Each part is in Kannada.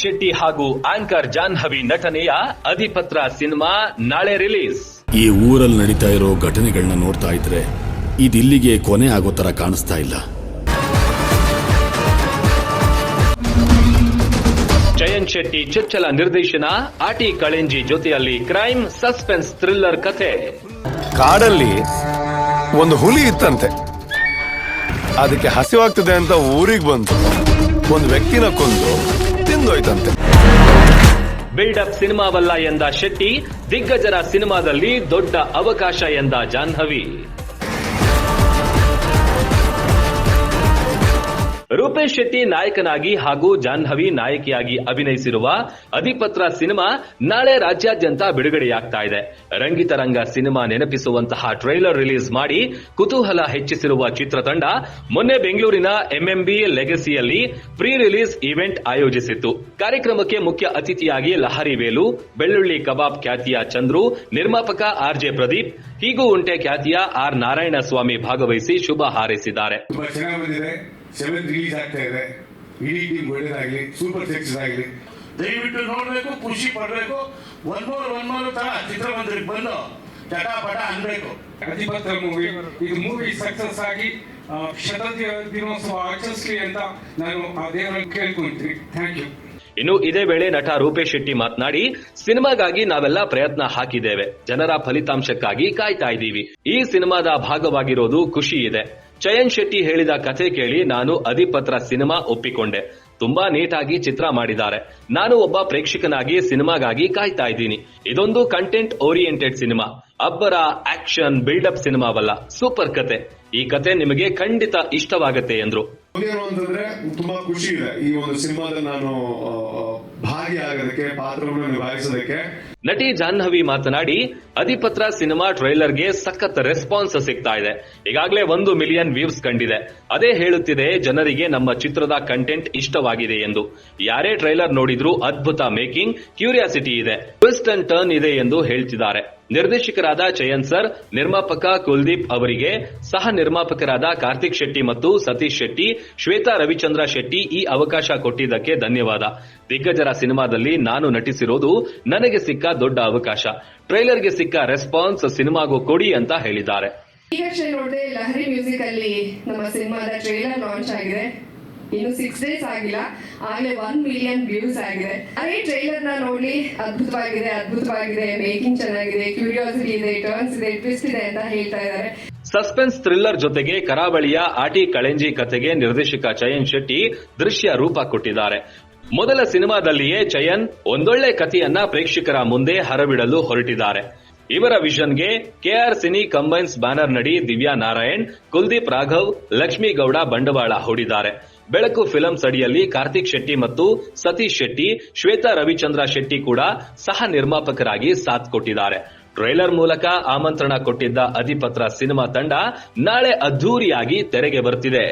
ಶೆಟ್ಟಿ ಹಾಗೂ ಆಂಕರ್ ಜಾನ್ಹವಿ ನಟನೆಯ ಅಧಿಪತ್ರ ಸಿನಿಮಾ ನಾಳೆ ರಿಲೀಸ್. ಈ ಊರಲ್ಲಿ ನಡೀತಾ ಇರೋ ಘಟನೆಗಳನ್ನ ನೋಡ್ತಾ ಇದ್ರೆ ಇದಿಲ್ಲಿಗೆ ಕೊನೆ ಆಗೋ ತರ ಕಾಣಿಸ್ತಾ ಇಲ್ಲ. ಜಯಂತ್ ಶೆಟ್ಟಿ ಚೊಚ್ಚಲ ನಿರ್ದೇಶನ ಆಟಿ ಕಳೆಂಜಿ ಜೊತೆಯಲ್ಲಿ ಕ್ರೈಮ್ ಸಸ್ಪೆನ್ಸ್ ಥ್ರಿಲ್ಲರ್ ಕಥೆ. ಕಾಡಲ್ಲಿ ಒಂದು ಹುಲಿ ಇತ್ತಂತೆ. ಅದಕ್ಕೆ ಹಸಿವಾಗ್ತದೆ ಅಂತ ಊರಿಗೆ ಬಂತು ಒಂದು ವ್ಯಕ್ತಿನ ಕೊಂದು ತಿಂದೋಯ್ತಂತೆ. ಬಿಲ್ಡಪ್ ಸಿನಿಮಾವಲ್ಲ ಎಂದ ಶೆಟ್ಟಿ ದಿಗ್ಗಜರ ಸಿನಿಮಾದಲ್ಲಿ ದೊಡ್ಡ ಅವಕಾಶ ಎಂದ ಜಾಹ್ನವಿ. ರೂಪೇಶ್ ಶೆಟ್ಟಿ ನಾಯಕನಾಗಿ ಹಾಗೂ ಜಾಹ್ನವಿ ನಾಯಕಿಯಾಗಿ ಅಭಿನಯಿಸಿರುವ ಅಧಿಪತ್ರ ಸಿನಿಮಾ ನಾಳೆ ರಾಜ್ಯಾದ್ಯಂತ ಬಿಡುಗಡೆಯಾಗ್ತಾ ಇದೆ. ರಂಗಿತರಂಗ ಸಿನಿಮಾ ನೆನಪಿಸುವಂತಹ ಟ್ರೈಲರ್ ರಿಲೀಸ್ ಮಾಡಿ ಕುತೂಹಲ ಹೆಚ್ಚಿಸಿರುವ ಚಿತ್ರತಂಡ ಮೊನ್ನೆ ಬೆಂಗಳೂರಿನ ಎಂಎಂಬಿ ಲೆಗಸಿಯಲ್ಲಿ ಪ್ರೀ ರಿಲೀಸ್ ಇವೆಂಟ್ ಆಯೋಜಿಸಿತ್ತು. ಕಾರ್ಯಕ್ರಮಕ್ಕೆ ಮುಖ್ಯ ಅತಿಥಿಯಾಗಿ ಲಹರಿ ವೇಲು, ಬೆಳ್ಳುಳ್ಳಿ ಕಬಾಬ್ ಖ್ಯಾತಿಯ ಚಂದ್ರು, ನಿರ್ಮಾಪಕ ಆರ್ ಜೆ ಪ್ರದೀಪ್, ಹೀಗೂ ಉಂಟೆ ಖ್ಯಾತಿಯ ಆರ್ ನಾರಾಯಣ ಸ್ವಾಮಿ ಭಾಗವಹಿಸಿ ಶುಭ ಹಾರೈಸಿದ್ದಾರೆ. ಚೆನ್ನಾಗಿ ರಿಲೀಸ್ ಆಗ್ತಾ ಇದೆ. ಇಡೀ ಟೀಮ್ ಒಳ್ಳೇದಾಗಲಿ ಸೂಪರ್ ಸಕ್ಸಸ್ ಆಗಲಿ. ದಯವಿಟ್ಟು ನೋಡಬೇಕು ಖುಷಿ ಪಡಬೇಕು. ಒನ್ ಮೋರ್ ಒನ್ ಮೋರ್ ತರ ಚಿತ್ರಮಂದಿರಕ್ಕೆ ಬಂದು ಚಟಾಪಟ ಅನ್ಬೇಕು. ಅಧಿಪತ್ರ ಮೂವಿ ಇದು ಮೂವಿ ಸಕ್ಸಸ್ ಆಗಿ ಆ, ಶತ ದಿನೋತ್ಸವ ಆಚರಿಸಲಿ ಅಂತ ನಾನು ಆ ದೇವರನ್ನು ಕೇಳ್ಕೊಂತೀನಿ ಥ್ಯಾಂಕ್ ಯು ಇನ್ನು ಇದೇ ವೇಳೆ ನಟ ರೂಪೇಶ್ ಶೆಟ್ಟಿ ಮಾತನಾಡಿ ಸಿನಿಮಾಗಾಗಿ ನಾವೆಲ್ಲ ಪ್ರಯತ್ನ ಹಾಕಿದ್ದೇವೆ. ಜನರ ಫಲಿತಾಂಶಕ್ಕಾಗಿ ಕಾಯ್ತಾ ಇದ್ದೀವಿ. ಈ ಸಿನಿಮಾದ ಭಾಗವಾಗಿರೋದು ಖುಷಿ ಇದೆ. ಚಯನ್ ಶೆಟ್ಟಿ ಹೇಳಿದ ಕಥೆ ಕೇಳಿ ನಾನು ಅಧಿಪತ್ರ ಸಿನಿಮಾ ಒಪ್ಪಿಕೊಂಡೆ. ತುಂಬಾ ನೀಟಾಗಿ ಚಿತ್ರ ಮಾಡಿದ್ದಾರೆ. ನಾನು ಒಬ್ಬ ಪ್ರೇಕ್ಷಕನಾಗಿ ಸಿನಿಮಾಗಾಗಿ ಕಾಯ್ತಾ ಇದ್ದೀನಿ. ಇದೊಂದು ಕಂಟೆಂಟ್ ಓರಿಯೆಂಟೆಡ್ ಸಿನಿಮಾ. ಅಬ್ಬರ ಆಕ್ಷನ್ ಬಿಲ್ಡಪ್ ಸಿನಿಮಾವಲ್ಲ. ಸೂಪರ್ ಕತೆ. ಈ ಕತೆ ನಿಮಗೆ ಖಂಡಿತ ಇಷ್ಟವಾಗತ್ತೆ ಎಂದ್ರು. ತುಂಬಾ ಖುಷಿ ಇದೆ. ಈ ಒಂದು ಸಿನಿಮಾದಲ್ಲಿ ನಾನು ಭಾಗಿಯಾಗೋದಕ್ಕೆ ಪಾತ್ರವನ್ನು ನಿಭಾಯಿಸೋದಕ್ಕೆ. ನಟಿ ಜಾಹ್ನವಿ ಮಾತನಾಡಿ, ಅಧಿಪತ್ರ ಸಿನಿಮಾ ಟ್ರೈಲರ್ಗೆ ಸಖತ್ ರೆಸ್ಪಾನ್ಸ್ ಸಿಗ್ತಾ ಇದೆ. ಈಗಾಗಲೇ ಒಂದು ಮಿಲಿಯನ್ ವ್ಯೂಸ್ ಕಂಡಿದೆ. ಅದೇ ಹೇಳುತ್ತಿದೆ, ಜನರಿಗೆ ನಮ್ಮ ಚಿತ್ರದ ಕಂಟೆಂಟ್ ಇಷ್ಟವಾಗಿದೆ ಎಂದು. ಯಾರೇ ಟ್ರೈಲರ್ ನೋಡಿದ್ರೂ ಅದ್ಭುತ ಮೇಕಿಂಗ್, ಕ್ಯೂರಿಯಾಸಿಟಿ ಇದೆ. ಟ್ವಿಸ್ಟ್ ಅಂಡ್ ಟರ್ನ್ ಇದೆ ಎಂದು ಹೇಳ್ತಿದ್ದಾರೆ. ನಿರ್ದೇಶಕರಾದ ಚಯನ್ ಸರ್, ನಿರ್ಮಾಪಕ ಕುಲ್ದೀಪ್ ಅವರಿಗೆ, ಸಹ ನಿರ್ಮಾಪಕರಾದ ಕಾರ್ತಿಕ್ ಶೆಟ್ಟಿ ಮತ್ತು ಸತೀಶ್ ಶೆಟ್ಟಿ, ಶ್ವೇತಾ ರವಿಚಂದ್ರ ಶೆಟ್ಟಿ ಈ ಅವಕಾಶ ಕೊಟ್ಟಿದ್ದಕ್ಕೆ ಧನ್ಯವಾದ. ದಿಗ್ಗಜರ ಸಿನಿಮಾದಲ್ಲಿ ನಾನು ನಟಿಸಿರೋದು ನನಗೆ ಸಿಕ್ಕ ದೊಡ್ಡ ಅವಕಾಶ. ಟ್ರೈಲರ್ಗೆ ಸಿಕ್ಕ ರೆಸ್ಪಾನ್ಸ್ ಸಿನಿಮಾಗೂ ಕೊಡಿ ಅಂತ ಹೇಳಿದ್ದಾರೆ. ಈ ವರ್ಷ ಲಹರಿ ಮ್ಯೂಸಿಕ್ ಅಲ್ಲಿ ನಮ್ಮ ಸಿನಿಮಾದ ಟ್ರೈಲರ್ ಲಾಂಚ್ ಆಗಿದೆ. ಇನ್ನು ಸಿಕ್ಸ್ ಡೇಸ್ ಆಗಿಲ್ಲ. ಆಗಲೇ ಒನ್ ಮಿಲಿಯನ್ ವ್ಯೂಸ್ ಆಗಿದೆ. ಅದೇ ನ ನೋಡಿ, ಅದ್ಭುತವಾಗಿದೆ ಅದ್ಭುತವಾಗಿದೆ ಮೇಕಿಂಗ್ ಚೆನ್ನಾಗಿದೆ ಕ್ಯೂರಿಯಾಸಿಟಿ ಇದೆ ಟರ್ನ್ಸ್ ಇದೆ ಟ್ವಿಸ್ಟ್ ಇದೆ ಅಂತ ಹೇಳ್ತಾ ಇದ್ದಾರೆ. ಸಸ್ಪೆನ್ಸ್ ಥ್ರಿಲ್ಲರ್ ಜೊತೆಗೆ ಕರಾವಳಿಯ ಆಟಿ ಕಳೆಂಜಿ ಕಥೆಗೆ ನಿರ್ದೇಶಕ ಚಯನ್ ಶೆಟ್ಟಿ ದೃಶ್ಯ ರೂಪ ಕೊಟ್ಟಿದ್ದಾರೆ. ಮೊದಲ ಸಿನಿಮಾದಲ್ಲಿಯೇ ಚಯನ್ ಒಂದೊಳ್ಳೆ ಕಥೆಯನ್ನ ಪ್ರೇಕ್ಷಕರ ಮುಂದೆ ಹರಬಿಡಲು ಹೊರಟಿದ್ದಾರೆ. ಇವರ ವಿಷನ್ಗೆ ಕೆಆರ್ ಸಿನಿ ಕಂಬೈನ್ಸ್ ಬ್ಯಾನರ್ ನಡಿ ದಿವ್ಯಾ ನಾರಾಯಣ್, ಕುಲ್ದೀಪ್ ರಾಘವ್ ಲಕ್ಷ್ಮೀಗೌಡ ಬಂಡವಾಳ ಹೂಡಿದ್ದಾರೆ. ಬೆಳಕು ಫಿಲಮ್ಸ್ ಅಡಿಯಲ್ಲಿ ಕಾರ್ತಿಕ್ ಶೆಟ್ಟಿ ಮತ್ತು ಸತೀಶ್ ಶೆಟ್ಟಿ, ಶ್ವೇತಾ ರವಿಚಂದ್ರ ಶೆಟ್ಟಿ ಕೂಡ ಸಹ ನಿರ್ಮಾಪಕರಾಗಿ ಸಾಥ್ ಕೊಟ್ಟಿದ್ದಾರೆ. ಟ್ರೈಲರ್ ಮೂಲಕ ಆಮಂತ್ರಣ ಕೊಟ್ಟಿದ್ದ ಅಧಿಪತ್ರ ಸಿನಿಮಾ ತಂಡ ನಾಳೆ ಅದ್ಧೂರಿಯಾಗಿ ತೆರೆಗೆ ಬರ್ತಿದೆ.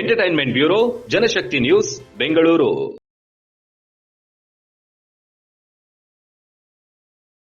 Entertainment bureau, Janashakti news, Bengaluru.